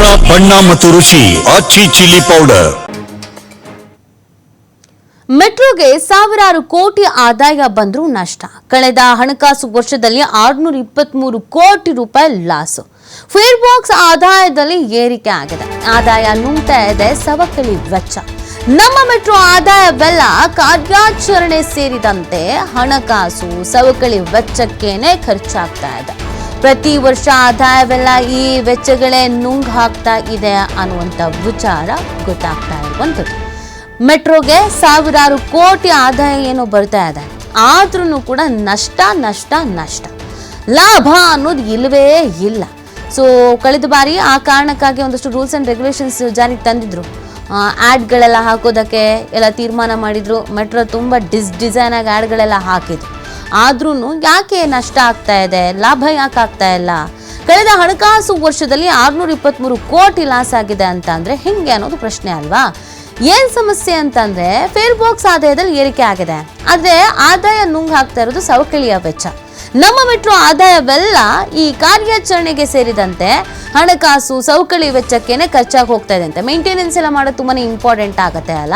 ಖಾರ ಬಣ್ಣ ಮತ್ತು ರುಚಿ ಆಚಿ ಚಿಲ್ಲಿ ಪೌಡರ್. ಮೆಟ್ರೋಗೆ ಸಾವಿರಾರು ಕೋಟಿ ಆದಾಯ ಬಂದರೂ ನಷ್ಟ. ಕಳೆದ ಹಣಕಾಸು ವರ್ಷದಲ್ಲಿ ಆರುನೂರ ಇಪ್ಪತ್ಮೂರು ಕೋಟಿ ರೂಪಾಯಿ ಲಾಸ್. ಫೇರ್ ಬಾಕ್ಸ್ ಆದಾಯದಲ್ಲಿ ಏರಿಕೆ ಆಗಿದೆ. ಆದಾಯ ನುಂಗ್ತಾ ಇದೆ, ಸವಕಳಿ ವೆಚ್ಚ. ನಮ್ಮ ಮೆಟ್ರೋ ಆದಾಯವೆಲ್ಲ ಕಾರ್ಯಾಚರಣೆ ಸೇರಿದಂತೆ ಹಣಕಾಸು ಸವಕಳಿ ವೆಚ್ಚಕ್ಕೇನೆ ಖರ್ಚಾಗ್ತಾ ಇದೆ. ಪ್ರತಿ ವರ್ಷ ಆದಾಯವೆಲ್ಲ ಈ ವೆಚ್ಚಗಳೇ ನುಂಗ್ ಹಾಕ್ತಾ ಇದೆ ಅನ್ನುವಂಥ ವಿಚಾರ ಗೊತ್ತಾಗ್ತಾ ಇರುವಂಥದ್ದು. ಮೆಟ್ರೋಗೆ ಸಾವಿರಾರು ಕೋಟಿ ಆದಾಯ ಏನೋ ಬರ್ತಾ ಇದೆ. ಆದ್ರೂ ಕೂಡ ನಷ್ಟ ನಷ್ಟ ನಷ್ಟ. ಲಾಭ ಅನ್ನೋದು ಇಲ್ಲವೇ ಇಲ್ಲ. ಸೊ ಕಳೆದ ಬಾರಿ ಆ ಕಾರಣಕ್ಕಾಗಿ ಒಂದಷ್ಟು ರೂಲ್ಸ್ ಆ್ಯಂಡ್ ರೆಗ್ಯುಲೇಷನ್ಸ್ ಜಾರಿಗೆ ತಂದಿದ್ರು. ಆ್ಯಡ್ಗಳೆಲ್ಲ ಹಾಕೋದಕ್ಕೆ ಎಲ್ಲ ತೀರ್ಮಾನ ಮಾಡಿದ್ರು. ಮೆಟ್ರೋ ತುಂಬ ಡಿಸ್ ಡಿಸೈನಾಗಿ ಆ್ಯಡ್ಗಳೆಲ್ಲ ಹಾಕಿದ್ರು. ಆದ್ರೂ ಯಾಕೆ ನಷ್ಟ ಆಗ್ತಾ ಇದೆ? ಲಾಭ ಯಾಕೆ ಆಗ್ತಾ ಇಲ್ಲ? ಕಳೆದ ಹಣಕಾಸು ವರ್ಷದಲ್ಲಿ ಆರ್ನೂರ ಇಪ್ಪತ್ತ್ಮೂರು ಕೋಟಿ ಲಾಸ್ ಆಗಿದೆ ಅಂತ ಅಂದರೆ ಹೆಂಗೆ ಅನ್ನೋದು ಪ್ರಶ್ನೆ ಅಲ್ವಾ? ಏನ್ ಸಮಸ್ಯೆ ಅಂತಂದ್ರೆ ಫೇರ್ ಬಾಕ್ಸ್ ಆದಾಯದಲ್ಲಿ ಏರಿಕೆ ಆಗಿದೆ. ಆದ್ರೆ ಆದಾಯ ನುಂಗ್ ಇರೋದು ಸವಕಳಿಯ ವೆಚ್ಚ. ನಮ್ಮ ಮೆಟ್ರೋ ಆದಾಯವೆಲ್ಲ ಈ ಕಾರ್ಯಾಚರಣೆಗೆ ಸೇರಿದಂತೆ ಹಣಕಾಸು ಸವಕಳಿ ವೆಚ್ಚಕ್ಕೇನೆ ಖರ್ಚಾಗಿ ಹೋಗ್ತಾ ಇದೆ ಅಂತ. ಮೇಂಟೆನೆನ್ಸ್ ಎಲ್ಲ ಮಾಡೋದು ತುಂಬಾನೇ ಇಂಪಾರ್ಟೆಂಟ್ ಆಗತ್ತೆ ಅಲ್ಲ?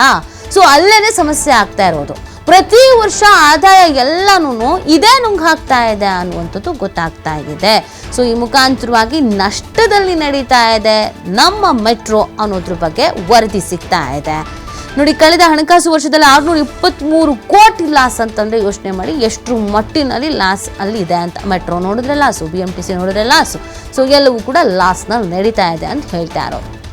ಸೊ ಅಲ್ಲೇನೆ ಸಮಸ್ಯೆ ಆಗ್ತಾ ಇರೋದು. ಪ್ರತಿ ವರ್ಷ ಆದಾಯ ಎಲ್ಲನೂ ಇದೇ ನುಂಗ್ ಇದೆ ಅನ್ನುವಂಥದ್ದು ಗೊತ್ತಾಗ್ತಾ ಇದೆ. ಸೊ ಈ ಮುಖಾಂತರವಾಗಿ ನಷ್ಟದಲ್ಲಿ ನಡೀತಾ ಇದೆ, ನಮ್ಮ ಮೆಟ್ರೋ ಅನ್ನೋದ್ರ ಬಗ್ಗೆ ವರದಿ ಸಿಗ್ತಾ ಇದೆ. ನೋಡಿ, ಕಳೆದ ಹಣಕಾಸು ವರ್ಷದಲ್ಲಿ ಆರುನೂರ ಇಪ್ಪತ್ತ್ಮೂರು ಕೋಟಿ ಲಾಸ್ ಅಂತಂದರೆ ಯೋಚನೆ ಮಾಡಿ ಎಷ್ಟು ಮಟ್ಟಿನಲ್ಲಿ ಲಾಸ್ ಅಲ್ಲಿ ಇದೆ ಅಂತ ಮೆಟ್ರೋ ನೋಡಿದ್ರೆ loss B M T C ನೋಡಿದ್ರೆ ಲಾಸು. ಸೊ ಎಲ್ಲವೂ ಕೂಡ ಲಾಸ್ನಲ್ಲಿ ನಡೀತಾ ಇದೆ ಅಂತ ಹೇಳ್ತಾ ಇರೋದು.